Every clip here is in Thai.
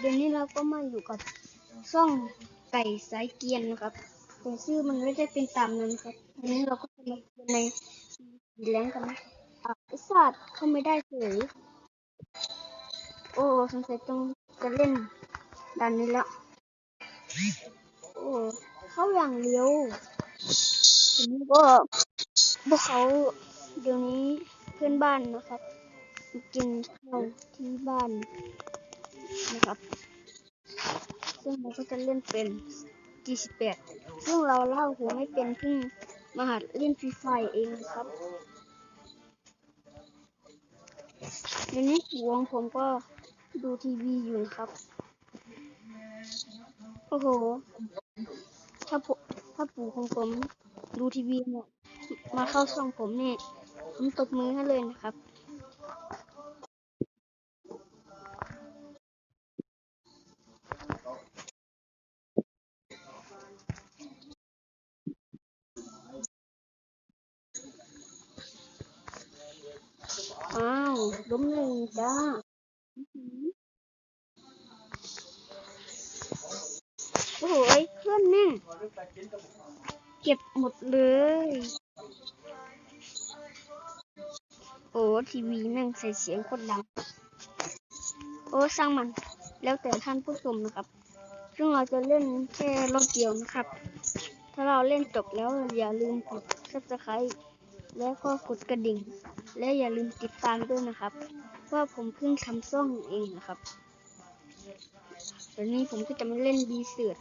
เดี๋ยวนี้เราก็มาอยู่กับช่องไก่สายเกียนนะครับแต่ชื่อมันไม่ได้เป็นตามนั้นครับวันนี้เราก็จะมาเรียนในสีแรงกันนะอะไอสัตว์เข้าไม่ได้เฉยโอ้สงสัยต้องจะเล่นด่านนี้แล้วโอ้เข้าอย่างเร็วทีนี้ก็พวกเขาเดี๋ยวนี้เพื่อนบ้านนะครับ กินข้าวที่บ้าน นะครับ ซึ่งเราก็จะเล่นเป็น G18 ซึ่งเราเล่าหัวไม่เป็นเพิ่งมาหัดเล่นฟรีไฟเองนะครับเดี๋ยวนี้หัวของผมก็ดูทีวีอยู่นะครับ โอ้โห ถ้าผมถ้าปู่ของผมดูทีวีเนี่ยมาเข้าช่องผมเนี่ยผมตบมือให้เลยนะครับ อ้าวล้มหนึ่งจ้าโอ้โหไอ้เพื่อนแม่งเก็บหมดเลย โอ้ทีวีแม่งใส่เสียงคตรดัง โอ้ช่างมัน แล้วแต่ท่านผู้ชมนะครับ ซึ่งเราจะเล่นแค่รอบเดียวนะครับ ถ้าเราเล่นจบแล้วอย่าลืมกด subscribe แล้วก็กดกระดิ่ง และอย่าลืมติดตามด้วยนะครับ ว่าผมเพิ่งทำซ่องเองนะครับเดี๋ยวนี้ผมก็จะมาเล่นบีเสือด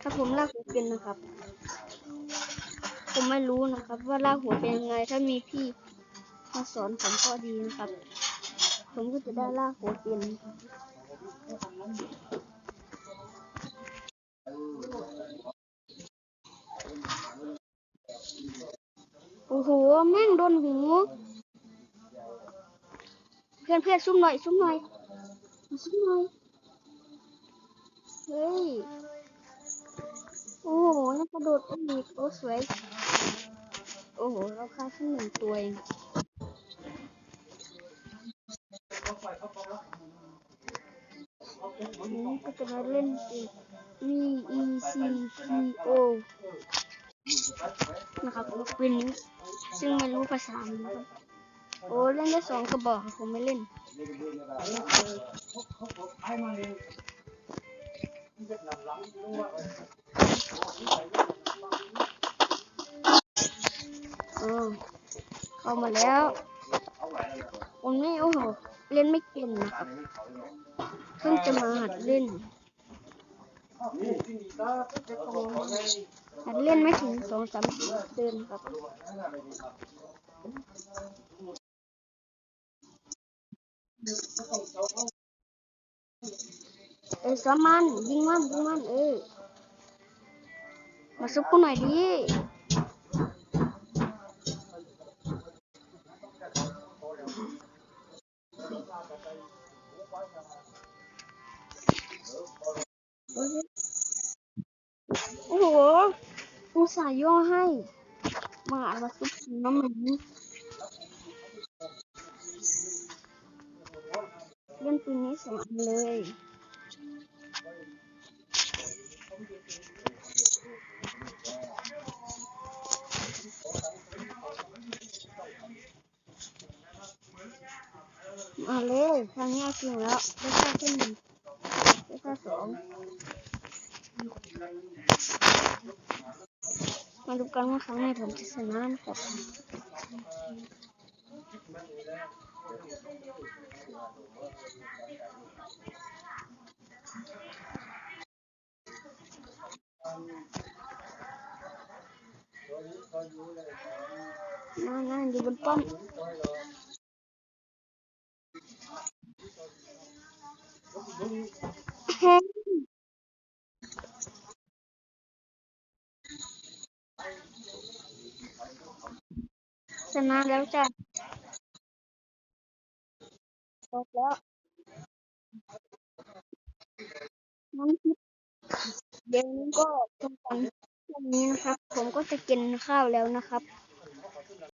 ถ้าผมลากหัวเป็นนะครับ ผมไม่รู้นะครับ ว่าลากหัวเป็นยังไง ถ้ามีพี่มาสอนผมก็ดีนะครับ ผมก็จะได้ลากหัวเป็นโอ้โห แม่งโดนหู พื่อนเพื่อนซุ่มหน่อยซุ่มหน่อยซุ่มหน่อยเฮ้ยโอ้โหแล้วกระโดดอีกโอ้สวยโอ้โหเราฆ่าแค่หนึ่งตัวเองนนี้ก็จะมาเล่นอีก V E C P O นะครับเป็นซึ่งไม่รู้ภาษานะครับ โอ้เล่นได้สองกระบอกผมไม่เล่นอาวเข้ามาแล้วผมนี่โอ้โหเล่นไม่เก่งนะครับเพิ่งจะมาหัดเล่นหัดเล่นไม่ถึงสองสามเดือนครับ เอ้ยสามันยิงมันยิงมันเอ้ยมาซุกกูหน่อยดิโอ้โหอุตส่าห์ย่อให้มาอ่านมาซุกน้ำมันเล่น ปืนนี้สองอันเลยมาเลยทางนี้จริงแล้วได้แค่ที่หนึ่งได้แค่สองมาดูกันว่าครั้งนี้ผมจะชนะนะครับ นั่นนั่นอยู่ จบแล้วน้ำพริกเดี๋ยวนี้ก็ตรงกันแค่นี้นะครับ ผมก็จะกินข้าวแล้วนะครับ